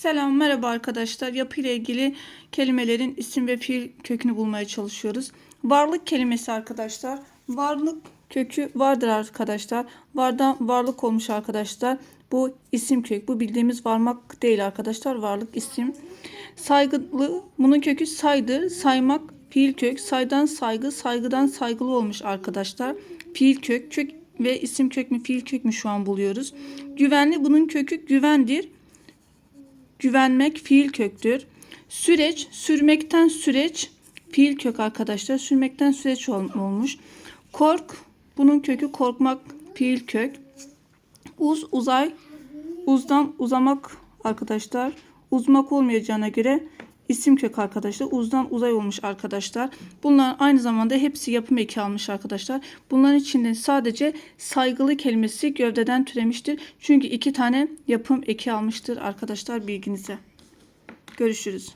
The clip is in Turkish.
Selam, merhaba arkadaşlar. Yapı ile ilgili kelimelerin isim ve fiil kökünü bulmaya çalışıyoruz. Varlık kelimesi arkadaşlar. Varlık kökü vardır arkadaşlar. Vardan varlık olmuş arkadaşlar. Bu isim kök. Bu bildiğimiz varmak değil arkadaşlar. Varlık isim. Saygılı. Bunun kökü saydır. Saymak fiil kök. Saydan saygı. Saygıdan saygılı olmuş arkadaşlar. Fiil kök. Kök ve isim kök mü fiil kök mü şu an buluyoruz. Güvenli. Bunun kökü güvendir. Güvenmek fiil köktür. Süreç, sürmekten süreç fiil kök arkadaşlar. Sürmekten süreç ol- olmuş. Kork, bunun kökü korkmak fiil kök. Uz, uzay, uzdan uzamak arkadaşlar. Uzmak olmayacağına göre isim kök arkadaşlar. Uzdan uzay olmuş arkadaşlar. Bunlar aynı zamanda hepsi yapım eki almış arkadaşlar. Bunların içinde sadece saygılı kelimesi gövdeden türemiştir. Çünkü iki tane yapım eki almıştır arkadaşlar bilginize. Görüşürüz.